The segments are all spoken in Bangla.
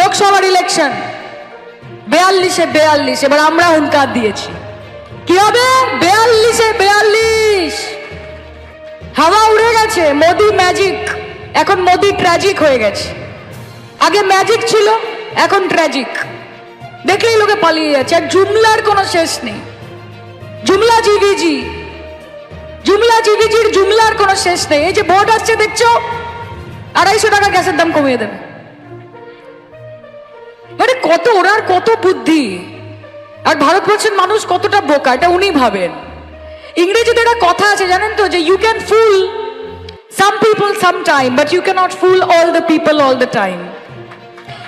লোকসভার ইলেকশন বেয়াল্লিশে বেয়াল্লিশ, এবার আমরা হুঙ্কার দিয়েছি। কি হবে? বেয়াল্লিশে বেয়াল্লিশ। হাওয়া উড়ে গেছে, মোদি ম্যাজিক এখন মোদি ট্র্যাজিক হয়ে গেছে। আগে ম্যাজিক ছিল, এখন ট্র্যাজিক দেখলেই লোকে পালিয়ে যাচ্ছে, আর জুমলার কোনো শেষ নেই। জুমলা জিভিজি জুমলা জিভিজির জুমলার কোনো শেষ নেই। এই যে ভোট আসছে, দেখছ? আড়াইশো টাকা গ্যাসের দাম কমিয়ে দেবে। মানে কত ওনার কত বুদ্ধি। আর ভারতবর্ষের মানুষ কতটা বোকা, এটা উনি ভাবেন। ইংরেজিতে একটা কথা আছে, জানেন তো, যে you can fool some people some time but you can't fool all the people all the time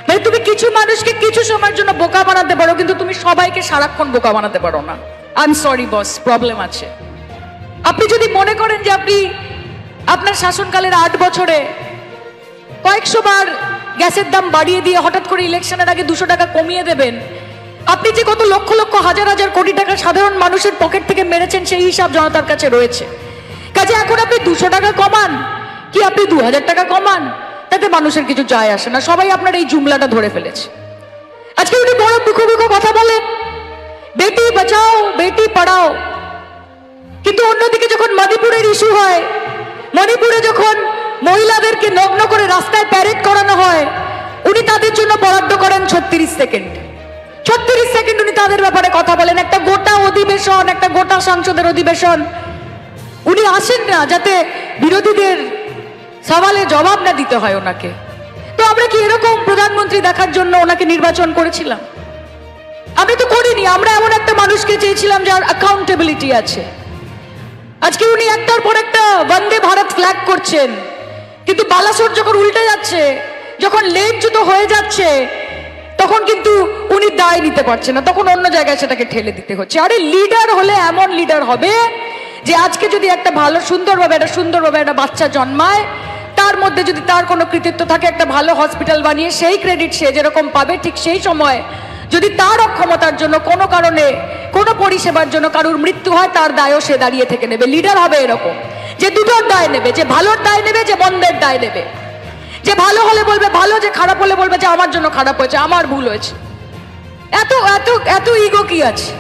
মানে তুমি কিছু মানুষকে কিছু সময়ের জন্য বোকা বানাতে পারো, কিন্তু তুমি সবাইকে সারাক্ষণ বোকা বানাতে পারো না। I am sorry boss problem আছে। আপনি যদি মনে করেন যে আপনি আপনার শাসনকালের আট বছরে কয়েকশো বার গ্যাসের দাম বাড়িয়ে দিয়ে হঠাৎ করে ইলেকশনের আগে দুশো টাকা কমিয়ে দেবেন। আপনি যে কত লক্ষ লক্ষ হাজার হাজার কোটি টাকা সাধারণ মানুষের পকেট থেকে মেরেছেন সেই হিসাব জনতার কাছে রয়েছে। কাজে এখন আপনি দুশো টাকা কমান। কি আপনি দু হাজার টাকা কমান? তাতে মানুষের কিছু যায় আসে না। সবাই আপনার এই জুমলাটা ধরে ফেলেছে। আজকে উনি বড় দুঃখ দুঃখ কথা বলেন। বেটি বাঁচাও, বেটি পড়াও। কিন্তু অন্যদিকে যখন মণিপুরের ইস্যু হয় মণিপুরে যখন মহিলাদেরকে নগ্ন করে রাস্তায় প্যারেড করানো হয়। উনি তাদের জন্য বরাদ্দ করেন ছত্রিশ সেকেন্ড ছত্রিশ সেকেন্ড উনি তাদের ব্যাপারে কথা বলেন। একটা গোটা অধিবেশন, একটা গোটা সংসদের অধিবেশন। উনি আসেন না যাতে বিরোধীদের সওয়ালে জবাব না দিতে হয় ওনাকে। তো আমরা কি এরকম প্রধানমন্ত্রী দেখার জন্য ওনাকে নির্বাচন করেছিলাম? আমি তো করিনি, আমরা এমন একটা মানুষকে চেয়েছিলাম যার অ্যাকাউন্টেবিলিটি আছে। আজকে উনি একটার পর একটা বন্দে ভারত ফ্ল্যাগ করছেন। কিন্তু বালাসোর যখন উল্টে যাচ্ছে, যখন লেট জুতো হয়ে যাচ্ছে, তখন কিন্তু উনি দায় নিতে পারছে না। তখন অন্য জায়গায় সেটাকে ঠেলে দিতে হচ্ছে। আরে লিডার হলে এমন লিডার হবে যে আজকে যদি একটা ভালো, সুন্দরভাবে একটা সুন্দরভাবে একটা বাচ্চা জন্মায়, তার মধ্যে যদি তার কোনো কৃতিত্ব থাকে, একটা ভালো হসপিটাল বানিয়ে সেই ক্রেডিট সে যেরকম পাবে, ঠিক সেই সময় যদি তার অক্ষমতার জন্য কোনো কারণে, কোনো পরিষেবার জন্য কারুর মৃত্যু হয়, তার দায়ও সে দাঁড়িয়ে থেকে নেবে। লিডার হবে এরকম। যে দুটোর দায় নেবে, যে ভালোর দায় নেবে, যে মন্দের দায় নেবে। যে ভালো হলে বলবে ভালো, যে খারাপ হলে বলবে যে আমার জন্য খারাপ হয়েছে, আমার ভুল হয়েছে। এত এত এত ইগো কি আছে?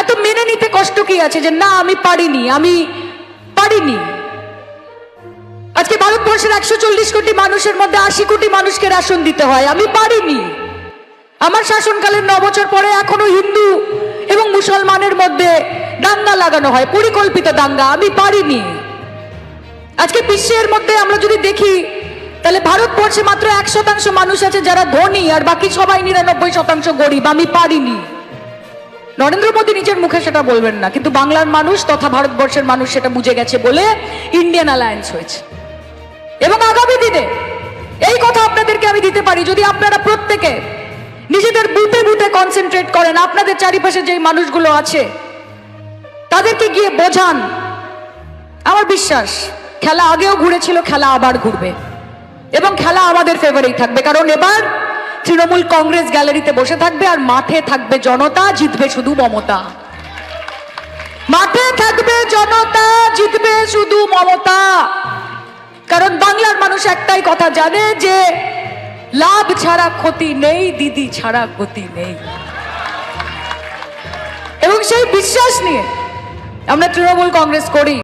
এত মেনে নিতে কষ্ট কি আছে যে না, আমি পারিনি আমি পারিনি? আজকে ভারতবর্ষের একশো চল্লিশ কোটি মানুষের মধ্যে আশি কোটি মানুষকে রেশন দিতে হয়, আমি পারিনি। আমার শাসনকালের ন বছর পরে এখনও হিন্দু এবং মুসলমানের মধ্যে দাঙ্গা লাগানো হয়, পরিকল্পিত দাঙ্গা, আমি পারিনি। আজকে বিশ্বের মধ্যে আমরা যদি দেখি, তাহলে ভারতবর্ষে মাত্র এক শতাংশ মানুষ আছে যারা ধনী, আর বাকি সবাই নিরানব্বই শতাংশ গরিব, আমি পারিনি। নরেন্দ্র মোদী নিজের মুখে সেটা বলবেন না, কিন্তু বাংলার মানুষ তথা ভারতবর্ষের মানুষ সেটা বুঝে গেছে বলে ইন্ডিয়ান অ্যালায়েন্স হয়েছে। এবং আগামী দিনে এই কথা আপনাদেরকে আমি দিতে পারি, যদি আপনারা প্রত্যেকে নিজেদের বুথে বুথে কনসেন্ট্রেট করেন, আপনাদের চারিপাশে যে মানুষগুলো আছে তাদেরকে গিয়ে বোঝান। আমার বিশ্বাস, খেলা আগেও ঘুরেছিল, খেলা আবার ঘুরবে। এবং খেলা আমাদের ফেভারেই থাকবে। কারণ এবার তৃণমূল কংগ্রেস গ্যালারিতে বসে থাকবে আর মাঠে থাকবে জনতা, জিতবে শুধু মমতা। মাঠে থাকবে জনতা, জিতবে শুধু মমতা। কারণ বাংলার মানুষ একটাই কথা জানে যে, লাভ ছাড়া ক্ষতি নেই, দিদি ছাড়া ক্ষতি নেই। এবং সেই বিশ্বাস নিয়ে আমরা তৃণমূল কংগ্রেস করি।